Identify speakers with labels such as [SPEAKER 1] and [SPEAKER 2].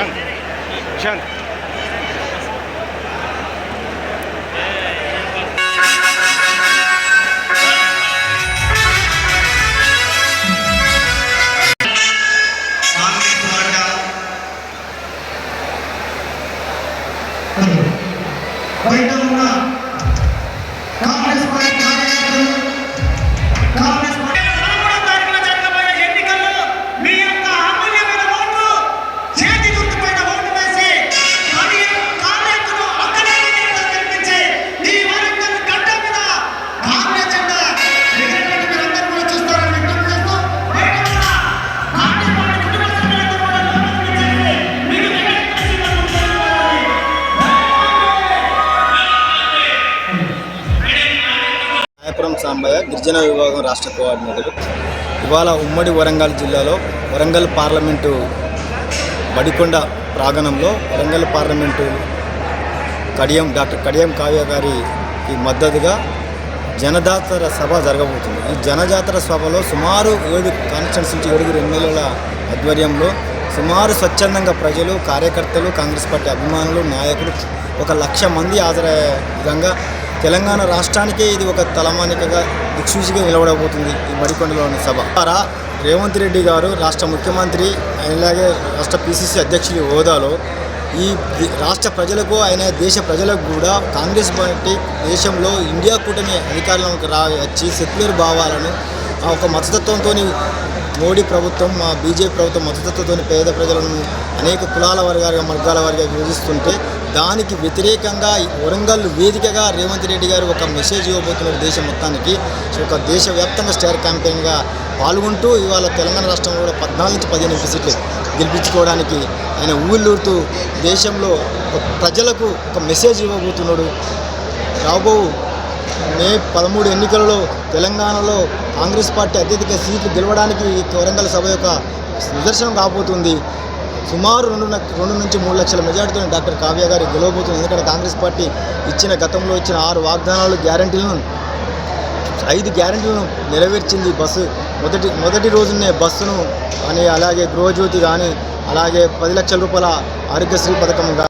[SPEAKER 1] ప్రశాంత్ ప్రశాంత్ బయట ఉన్న
[SPEAKER 2] సాంబయ్య గిరిజన విభాగం రాష్ట్ర కోఆర్డినేటర్ ఇవాళ ఉమ్మడి వరంగల్ జిల్లాలో వరంగల్ పార్లమెంటు బడికొండ ప్రాంగణంలో వరంగల్ పార్లమెంటు కడియం డాక్టర్ కడియం కావ్య గారికి మద్దతుగా జనజాతర సభ జరగబోతుంది. ఈ జనజాతర సభలో సుమారు ఏడు కాన్స్టిట్యూన్సీ నుంచి ఏడుగురు ఎమ్మెల్యేల ఆధ్వర్యంలో సుమారు స్వచ్ఛందంగా ప్రజలు కార్యకర్తలు కాంగ్రెస్ పార్టీ అభిమానులు నాయకులు ఒక లక్ష మంది హాజరయ్యే విధంగా తెలంగాణ రాష్ట్రానికే ఇది ఒక తలమానికగా దిక్సూచిగా నిలబడబోతుంది ఈ మడికొండలోని సభ. ద్వారా రేవంత్ రెడ్డి గారు రాష్ట్ర ముఖ్యమంత్రి అలాగే రాష్ట్ర పిసిసి అధ్యక్షుడి హోదాలో ఈ రాష్ట్ర ప్రజలకు ఆయన దేశ ప్రజలకు కూడా కాంగ్రెస్ పార్టీ దేశంలో ఇండియా కూటమి అధికారంలోకి రా వచ్చి సెక్యులర్ భావాలను ఆ ఒక మతతత్వంతో మోడీ ప్రభుత్వం మా బీజేపీ ప్రభుత్వం మతతత్వంతో పేద ప్రజలను అనేక కులాల వర్గాలుగా వర్గాల వారిగా విభజిస్తుంటే దానికి వ్యతిరేకంగా వరంగల్ వేదికగా రేవంత్ రెడ్డి గారు ఒక మెసేజ్ ఇవ్వబోతున్నారు దేశం మొత్తానికి. సో ఒక దేశవ్యాప్తంగా స్టార్ క్యాంపెయిన్గా పాల్గొంటూ ఇవాళ తెలంగాణ రాష్ట్రంలో కూడా పద్నాలుగు నుంచి పదిహేను ఎంపీ సీట్లు గెలిపించుకోవడానికి ఆయన ఊళ్ళూరుతూ దేశంలో ప్రజలకు ఒక మెసేజ్ ఇవ్వబోతున్నాడు. రాబో మే పదమూడు ఎన్నికలలో తెలంగాణలో కాంగ్రెస్ పార్టీ అత్యధిక సీట్లు గెలవడానికి వరంగల్ సభ యొక్క నిదర్శనం కాబోతుంది. సుమారు రెండు రెండు నుంచి మూడు లక్షల మెజార్టీతో డాక్టర్ కావ్య గారి గెలవబోతుంది ఎందుకంటే కాంగ్రెస్ పార్టీ ఇచ్చిన గతంలో ఇచ్చిన ఆరు వాగ్దానాలు గ్యారంటీలను ఐదు గ్యారెంటీలను నెరవేర్చింది బస్సు. మొదటి మొదటి రోజునే బస్సును అని అలాగే గృహజ్యోతి కానీ అలాగే పది లక్షల రూపాయల ఆరోగ్యశ్రీ పథకం కానీ